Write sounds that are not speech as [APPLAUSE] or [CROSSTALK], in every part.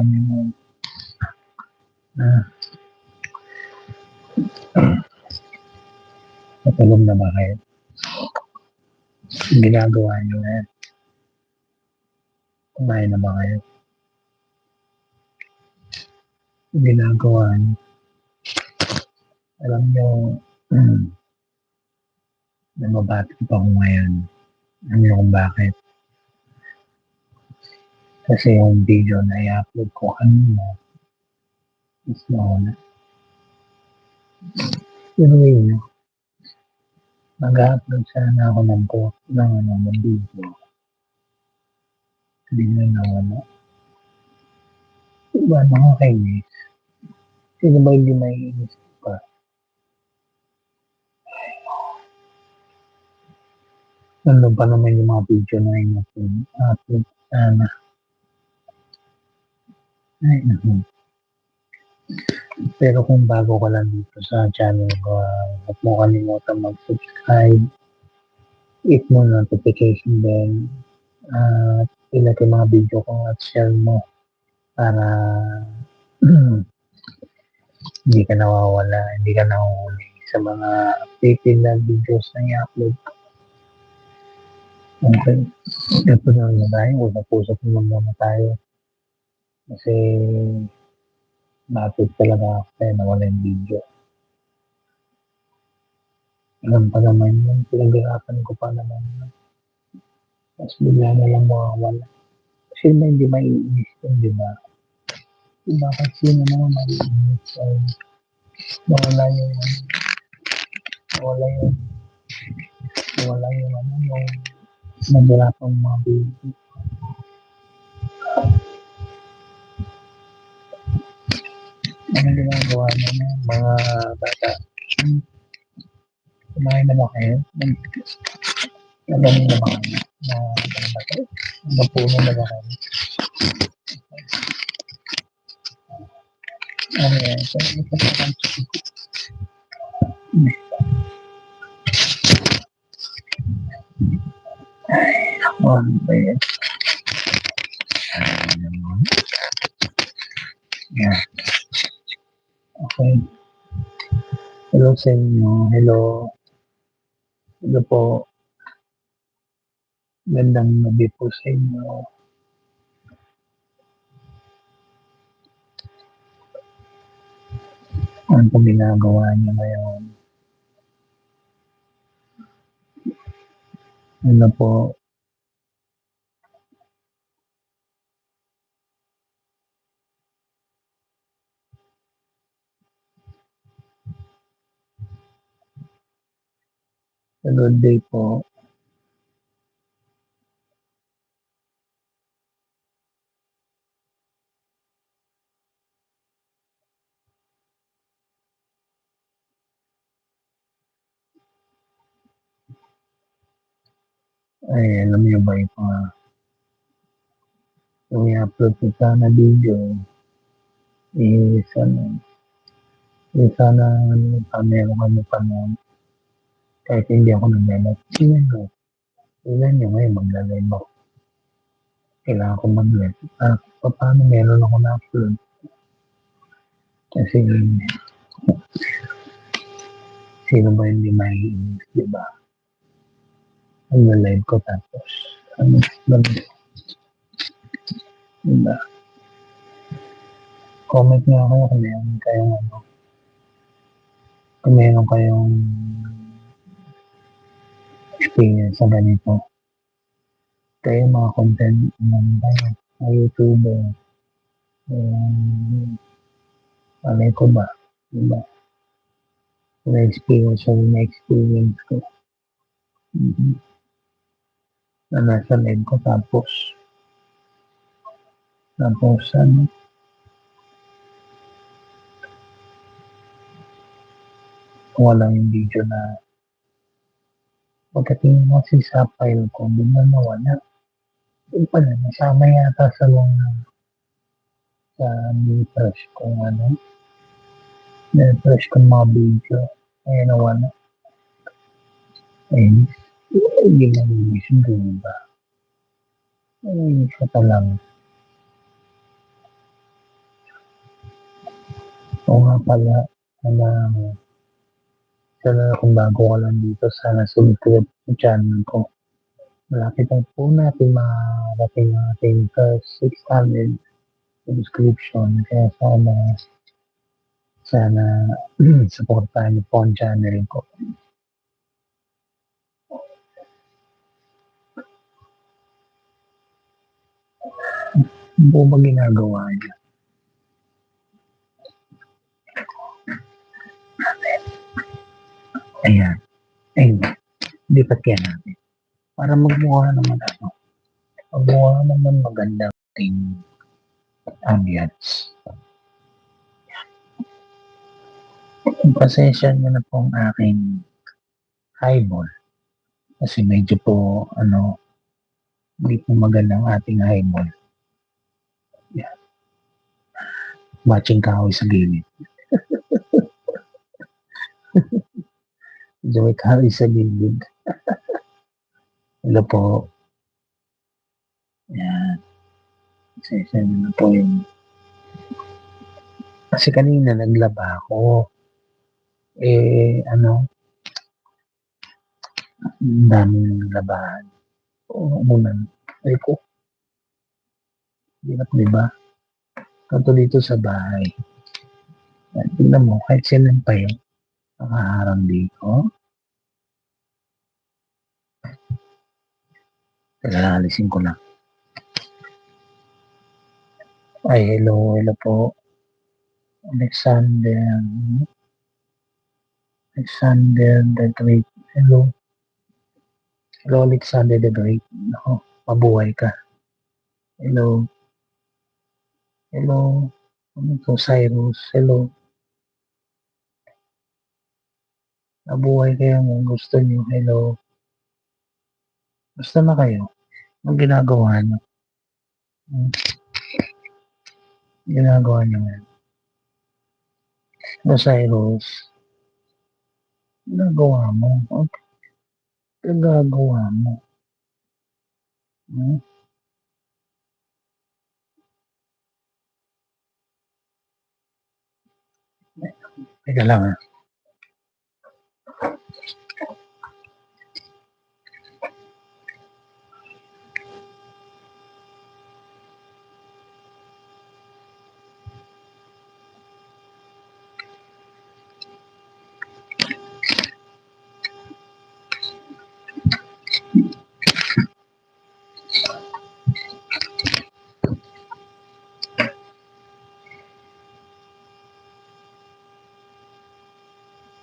nun. Ah. Natulog na ba? Ginagawa niyo na yan. Kumain na ba kayo? Ginagawa niyo. Alam niyo, [CLEARS THROAT] mm, namabati pa ako ngayon. Alam niyo kung bakit? Kasi yung video na i-upload ko kanina is nauna. Pero yun, mag-upload sana ako ng ng ano ng video. Hindi na nawala. Diba nakakainis? Sino ba hindi may inis pa? Nandun pa naman yung mga video na in-upload sana. Ay, naku. Pero kung bago ka lang dito sa channel ko, ah, huwag mo kalimutan mag-subscribe, hit mo notification bell, at ilagay yung mga video ko at share mo para [CLEARS THROAT] hindi ka nawawala, hindi ka nahuhuli sa mga updated na videos na i-upload ko. Okay. Ito na lang tayo. Usap-usap naman muna tayo. Kasi napit talaga ako kaya nawala yung video. Alam pa naman yun. Pinag-arapan ko pa naman yun. Tapos bigla na lang mawawala. Kasi ba hindi may iinis yun, di ba? Diba kasi sino naman may iinis ay nawala yung nawala yung nawala yung ano yung nagirapang mga baby. Ano ginagawa niyo na mga bata? Kumain na ba kayo? Nagano na ba kayo? Na ano? Napuno na ba kayo? Ano yan? So, ito sa kanto. Ay, naman. Yan. Okay. Hello sa inyo. Hello. Hello po. Gandang gabi po sa inyo. Ano po ginagawa niyo ngayon? Ano po? Good day po. Ay, alam niyo ba yung mga yung i-upload ko sana video eh, sana eh, sana ano, pa meron kami pa noon kahit hindi ako nag-live. Tingnan ko. Tingnan nyo ngayon, magla-live ako. Kailangan ko mag-live. Ah, pa- paano meron ako na-upload? Kasi, sino ba hindi maiinis, di ba? Mag-live ko tapos, ano, ano, di ba? Comment nga ako kung meron kayong ano, kung meron kayong experience sa ganito. Kayo mga content naman tayo, mga YouTuber, um, malay ko ba, diba? Na-experience ko, na-experience ko. Mm-hmm. Na nasa live ko, tapos, tapos, ano, wala yung video na pagdating mo kasi sa file ko, bigla nawala. Yung pala, nasama yata sa mga sa refresh kung ano. Na-refresh kong mga video. Kaya nawala. Eh, hindi na iisip ko ba? Ay, isa pa lang. Oo nga pala, na sana kung bago ka lang dito, sana subscribe sa channel ko. Malapit na po natin marating ang ating first 600 subscription. Kaya sana, sana [CLEARS THROAT] supportahan niyo po ang channel ko. Ano po ba ginagawa niya? Ayan. Ayun. Lipat kaya natin. Para magmukha naman ano. Magmukha naman maganda ating ambience. Pasensya nyo na po ang aking highball. Kasi medyo po, ano, hindi po maganda ang ating highball. Yan. Matching kahoy sa gilid. [LAUGHS] Kahoy sa gilid. [LAUGHS] Hello po. Yan. Nyo na po yung kasi kanina naglaba ako. Eh, ano, ang daming labahan. Umunan. Ay ko. Hirap, di ba? Kanto dito sa bahay. Yan, tingnan mo, kahit silan pa yun, nakaharang dito. Teka, alisin ko lang. Ay, hello, hello po. Alexander. Alexander the Great. Hello. Hello, Alexander the Great. Ako, mabuhay ka. Hello. Hello. Ano Cyrus? Hello. Mabuhay kayo kung gusto niyo. Hello. Basta na kayo. Anong ginagawa niyo? Hmm. Ginagawa niyo. Hello, Cyrus. Ginagawa mo. Okay. Ginagawa mo. Hmm? Teka lang ah.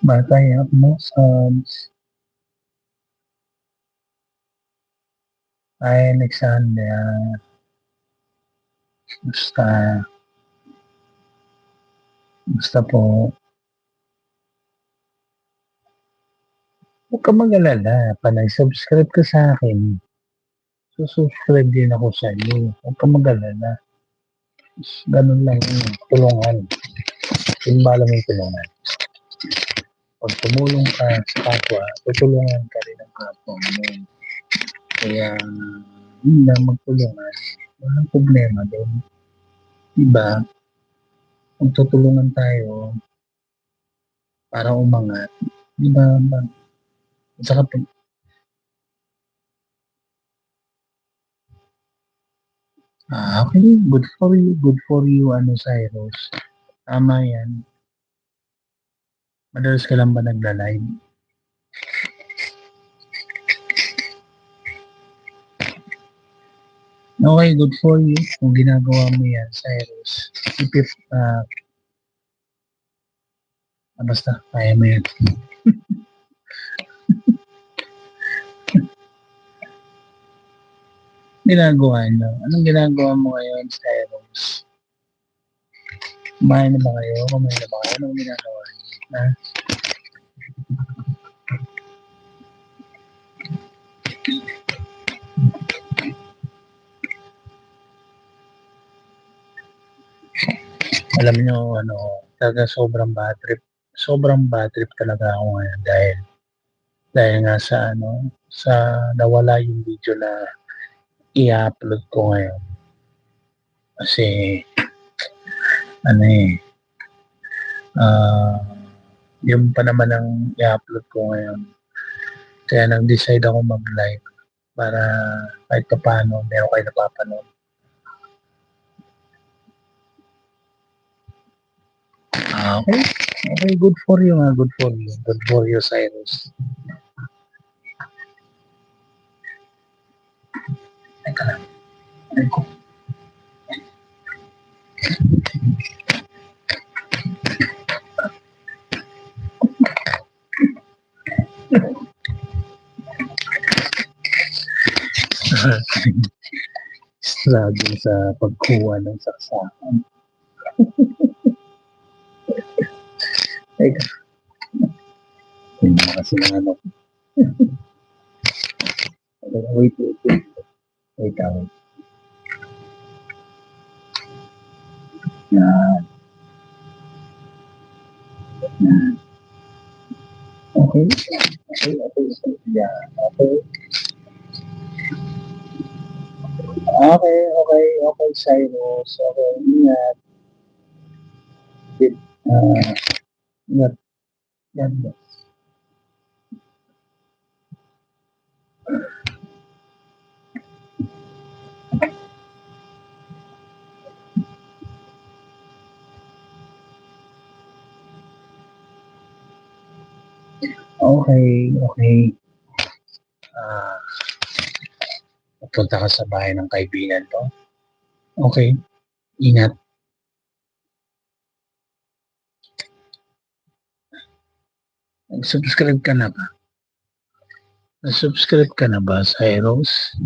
Batay up mo subs. Hi, Alexander. Basta. Basta po. Huwag ka mag-alala. Panay subscribe ka sa akin. Susubscribe din ako sa iyo. Huwag ka mag-alala. Ganun lang yun. Tulungan. Timbala mo yung tulungan. Pag tumulong ka sa kapwa, tutulungan ka rin ng kapwa mo. Kaya, yun lang magtulungan. Walang problema doon. Diba? Kung tutulungan tayo para umangat, di ba? ba- At saka Ah, okay. Good for you. Good for you, ano, Cyrus. Tama yan. Madalas ka lang ba nagla-live? Okay, good for you. Kung ginagawa mo yan, Cyrus. Ipip, ah, ah, basta, kaya mo yan. [LAUGHS] ginagawa nyo? Anong ginagawa mo ngayon, Cyrus? Kumain na ba kayo? Kumain na ba kayo? Anong ginagawa nyo? Alam nyo, ano, talaga sobrang bad trip. Sobrang bad trip talaga ako ngayon dahil dahil nga sa ano, sa nawala yung video na i-upload ko ngayon. Kasi ano eh, Ah, yun pa naman ang i-upload ko ngayon. Kaya nag-decide ako mag-live para kahit pa paano meron kayo napapanood. Ah, okay. Okay, good for you nga. Good for you. Good for you, Cyrus. Teka lang. Ay ko. Struggle sa pagkuha ng saksakan. [LAUGHS] Teka. Yun na kasi ng ano. [LAUGHS] wait, wait, wait. Wait, ah, wait. Yan. Yan. Okay, okay, okay. Yan. Okay. Okay, okay, okay, Cyrus. Okay, ingat. Good. Ah, ingat. Okay, okay. Pupunta ka sa bahay ng kaibigan ko. Okay. Ingat. Nag-subscribe ka na ba? Nag-subscribe ka na ba, Cyrus?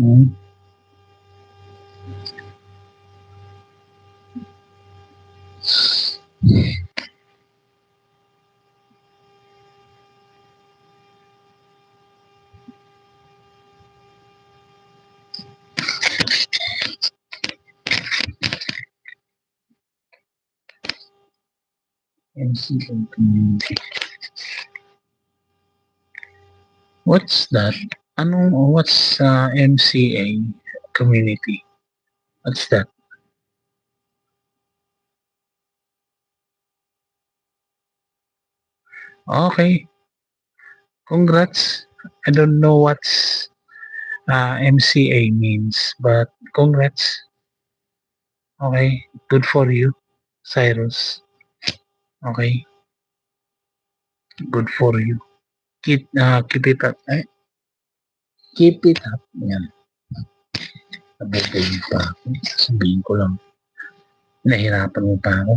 Hmm? MCA community. What's that? Anong, what's uh, MCA community? What's that? Okay. Congrats. I don't know what's uh, MCA means, but congrats. Okay. Good for you, Cyrus. Okay. Good for you. Keep, uh, keep it up. Eh? Keep it up. Yan. Sabihin pa ako. Sabihin ko lang. Nahirapan mo pa ako.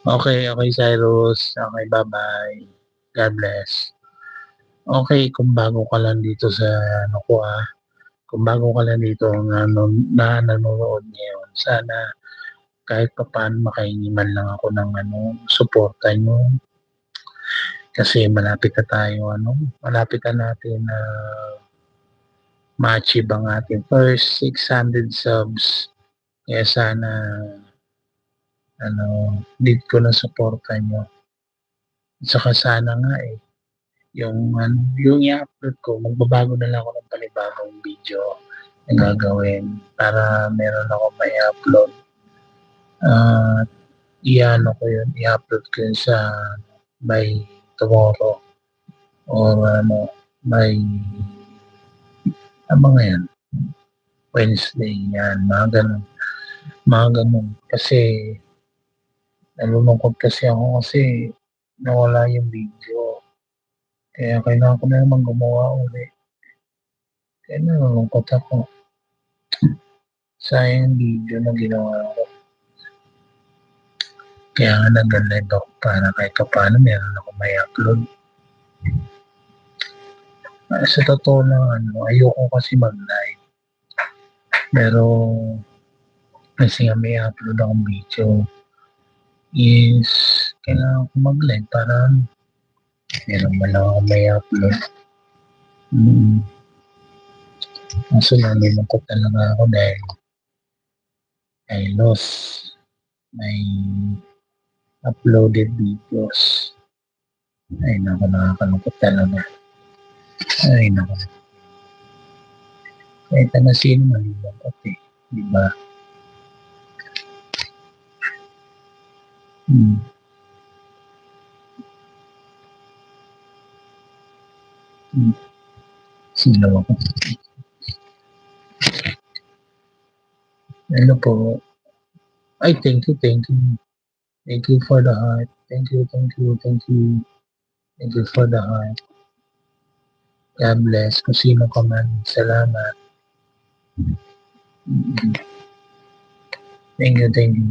Okay, okay, Cyrus. Okay, bye-bye. God bless. Okay, kung bago ka lang dito sa ano ko ah, kung bago ka lang dito na, na nanonood ngayon, sana kahit pa paano makahingi man lang ako ng ano, suporta nyo. Kasi malapit na tayo, ano, malapit na natin na uh, ma-achieve ang ating first 600 subs. Kaya sana ano, need ko na suporta nyo. Saka sana nga eh, yung, ano, yung i-upload ko, magbabago na lang ako ng panibagong video na gagawin para meron ako may upload. Uh, i-ano ko yun, i-upload ko yun sa by tomorrow or ano, by ano mga yan, Wednesday yan, mga ganun. Mga ganun. Kasi nalulungkot kasi ako kasi nawala yung video. Kaya kailangan ko na naman gumawa ulit. Kaya nalulungkot ako. Sayang video na ginawa ko. Kaya nga nag-live ako para kahit ka paano meron ako may upload. Uh, sa totoo lang, ano, ayoko kasi mag-live. Pero, kasi nga may upload akong video is kailangan ko mag-live para meron man lang ako may upload. Hmm. Kaso nalilungkot talaga ako dahil I lost my uploaded videos. Ay, naku, nakakalungkot talaga. Ay, naku. Kahit na sino malulungkot eh. Di ba? Hmm. Hmm. Sino ako? Ano po? Ay, thank you, thank you. Thank you for the heart. Thank you, thank you, thank you. Thank you for the heart. God bless. Kung sino ka man, salamat. Thank you, thank you.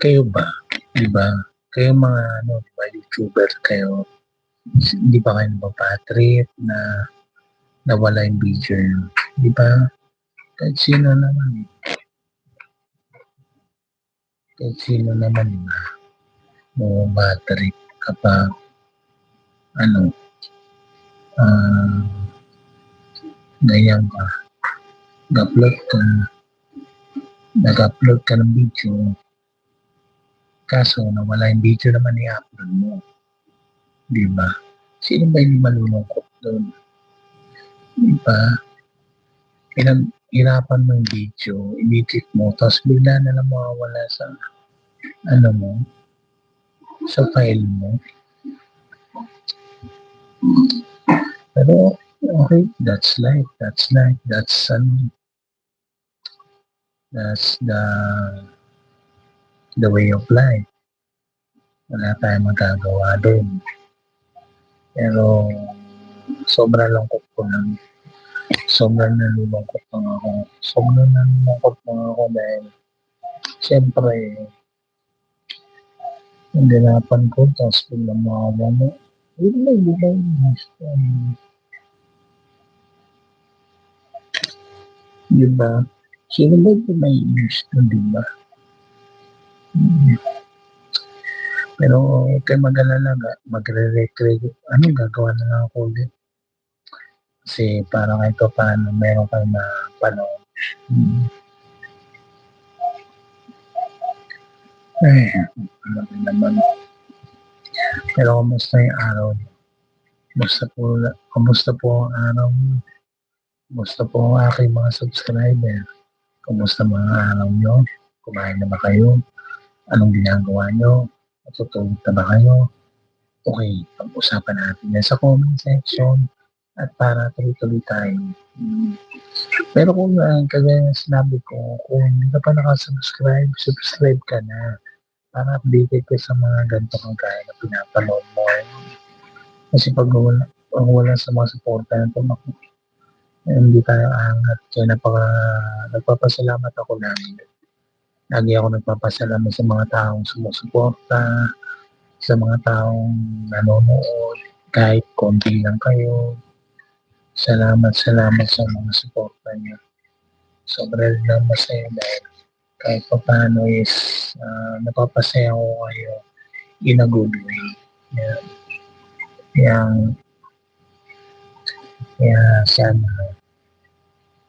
Kayo ba? Di ba? Kayo mga ano, di ba, YouTuber kayo, hindi ba kayo napapatrip na nawala yung nyo? Di ba? Kahit sino naman. eh. Kahit sino naman, di ba? Mapapatrip kapag ano, ah, ganyan ka. Nag-upload ka, nag-upload ka ng video, kaso nawala yung video naman i-upload mo. Di ba? Sino ba hindi malulungkot doon? Di ba? Pinaghirapan mo yung video, inedit mo, tapos bigla na lang mawawala sa, ano mo, sa file mo. Pero, okay, that's life, that's life, that's, ano, that's the, the way of life. Wala tayong magagawa doon. Pero, sobrang lungkot ko lang. Sobrang nalulungkot lang ako. Sobrang nalulungkot lang ako dahil siyempre, yung ganapan ko, tapos biglang makawa mo. Yun lang, di ba yung gusto? Di ba? Sino ba yung may gusto, di ba? Hmm. Pero huwag kayo mag-alala, ga- magre-recreate. Ano, gagawa na lang ako ulit. Kasi para kahit pa paano, meron kayo na panahon. Hmm. Ay, ano ba naman. Pero kumusta yung araw niyo? Kumusta po, kumusta po ang araw niyo? Kumusta po ang aking mga subscriber? Kumusta mga araw niyo? Kumain na ba kayo? Anong ginagawa niyo? Natutulog na ba kayo? Okay, pag-usapan natin yan sa comment section at para tuloy-tuloy tayo. Pero kung uh, kagaya ng sinabi ko, kung hindi ka pa nakasubscribe, subscribe ka na para updated ka sa mga ganito kang kaya na pinapanood mo. Kasi pag wala, pag wala sa mga suporta na eh, hindi tayo aangat. Kaya napaka, nagpapasalamat ako lagi. Lagi ako nagpapasalamat sa mga taong sumusuporta, sa mga taong nanonood, kahit konti lang kayo. Salamat, salamat sa mga suporta niyo. Sobrang lang masaya dahil kahit pa paano is uh, napapasaya ko kayo in a good way. Yeah. Kaya, kaya sana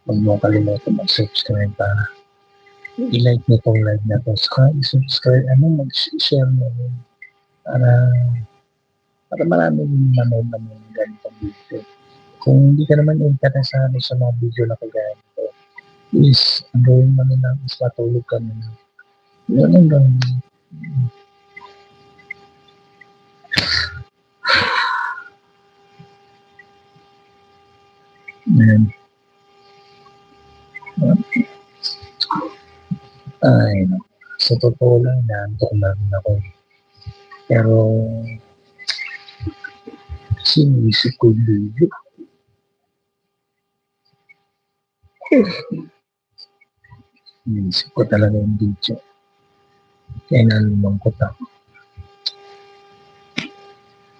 huwag mo kalimutan mag-subscribe para i-like nyo tong live na to. Saka i-subscribe, ano, mag-share mo rin para para marami rin manood na mga ganitong video. Kung hindi ka naman interesado sa mga video na kagaya nito, is ang gawin mo na is matulog ka na lang. Yun ang gawin mo. [SIGHS] Ayan. Ay, no. Sa totoo lang, naantok na rin ako. eh. Pero, sinisip ko yung video. Sinisip ko talaga yung video. Kaya nalulungkot ako.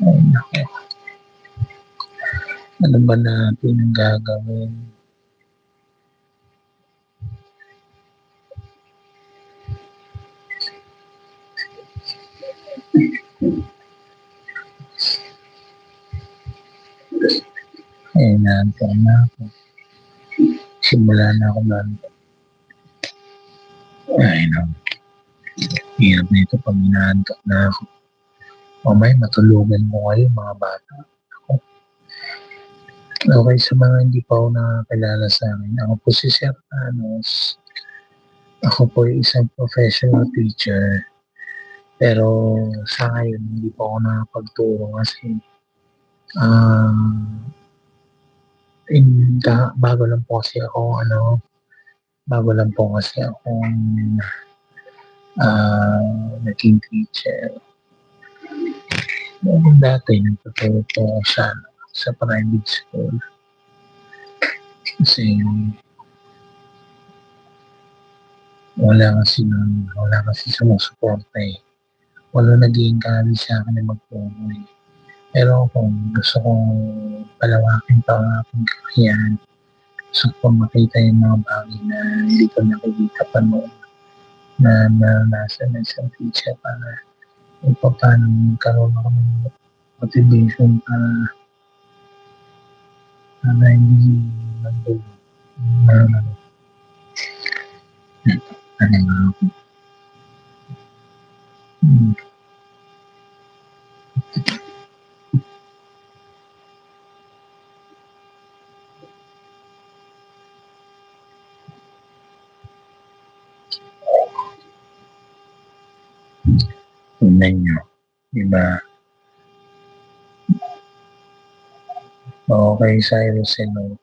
Ay, naku. Ano ba natin ang gagawin? Eh, naantok na ako. Simula na ako na. Ay, no. Hirap nito pag inaantok na ako. Mamaya matulugan mo kayo mga bata. Ako. Okay, sa mga hindi pa ako nakakilala sa akin, ako po si Sir Thanos. Ako po ay isang professional teacher. Pero sa ngayon, hindi po ako nakapagturo kasi ah in, ka, bago lang po kasi ako ano, bago lang po kasi ako ah naging teacher. Noong dati, nagtuturo po sa, sa private school. Kasi wala kasi nun, wala kasi sumusuporta eh. Wala nag-i-encourage sa akin na magturo eh. Pero kung gusto kong palawakin pa ang aking kakayahan, gusto ko makita yung mga bagay na hindi ko nakikita pa noon na naranasan ng isang teacher para kung paano magkaroon ako ng motivation para para hindi nandun na ano hmm. Tingnan. Diba? Okay, Cyrus no.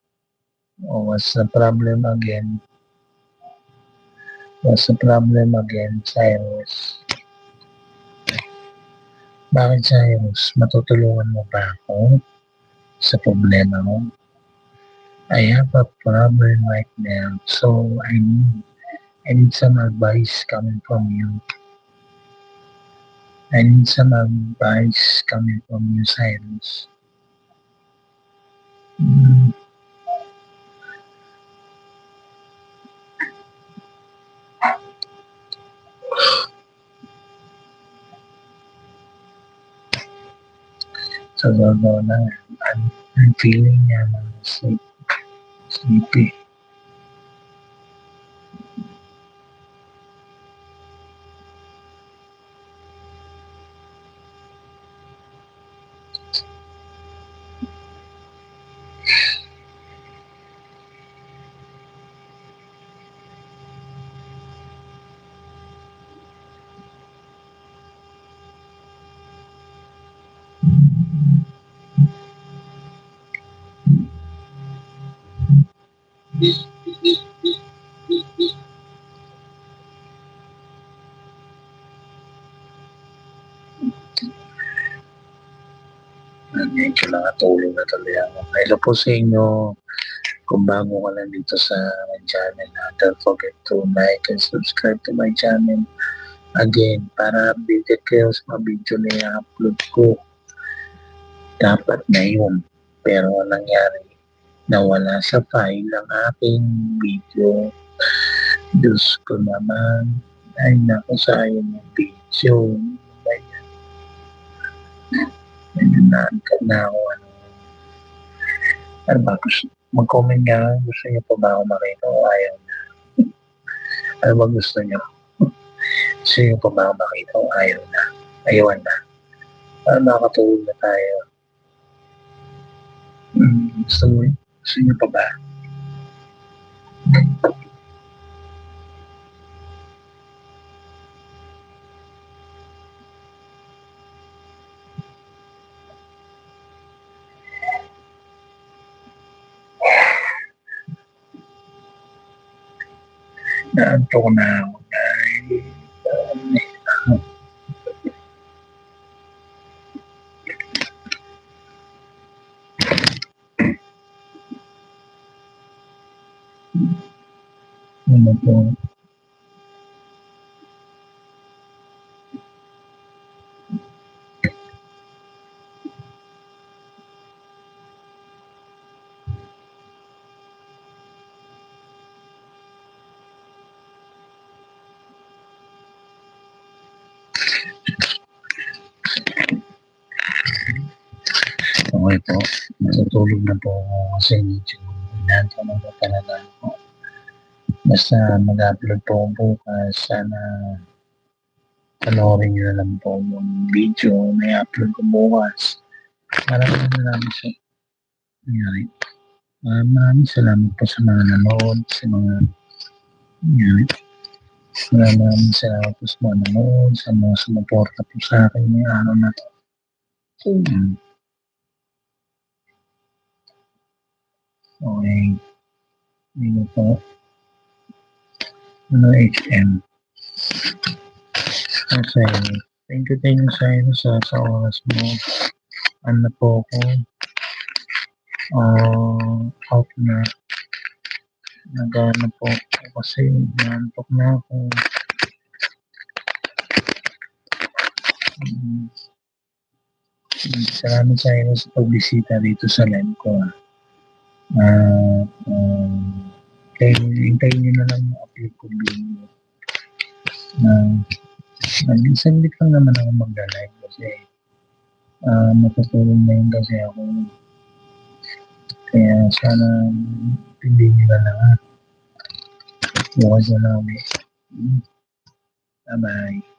Oh, what's the problem again? What's the problem again, Cyrus? Bakit, Cyrus? Matutulungan mo ba ako sa problema ko? I have a problem right now, so I need, I need some advice coming from you. I need some advice coming from you, Cyrus. Mm. Sa totoo lang, I'm, I'm feeling niya na sleep, sleepy. Medyo nakatulog na tuloy ako. Hello po sa inyo. Kung bago ka lang dito sa my channel, ha, don't forget to like and subscribe to my channel. Again, para updated kayo sa mga video na i-upload ko. Dapat na yun. Pero ang nangyari, nawala sa file ang aking video. Diyos ko naman. Ay, naku, sayang yung video. Ganyan. Medyo naangkat na ako. Ano, ba, mag-comment nga, gusto niyo pa ba ako makita o ayaw na? ano ba gusto niyo? gusto niyo pa ba ako makita o ayaw na? Ayawan na. Para makakatulog na tayo. Hmm, gusto gusto niyo pa ba? Naantok na ako dahil um, ano po Okay po. Natutulog na po ako kasi medyo inaantok na po talaga. Basta mag-upload po bukas. Sana panoorin nyo na lang po yung video na i-upload ko bukas. Maraming maraming sa nangyari. Maraming maraming salamat po sa mga nanood, sa mga nangyari. Maraming salamat po sa mga nanood, sa mga sumuporta po sa akin ngayong araw na to. Hmm. Okay. Ano po? Ano HM? Okay. Thank you, thank you sa sa, sa oras mo. Ano po ako? Ah, out na. Nagana po ako kasi nantok na ako. Mm. Salamat sa inyo sa pagbisita dito sa live ko. ah. Ah, um, kaya hintayin nyo na lang yung upload ko video. Na, nag-isang lang naman ako magla-live kasi ah matutulog na yun kasi ako. Kaya sana hindi nyo na lang ha. Bukas na lang ulit. Mm. Bye-bye.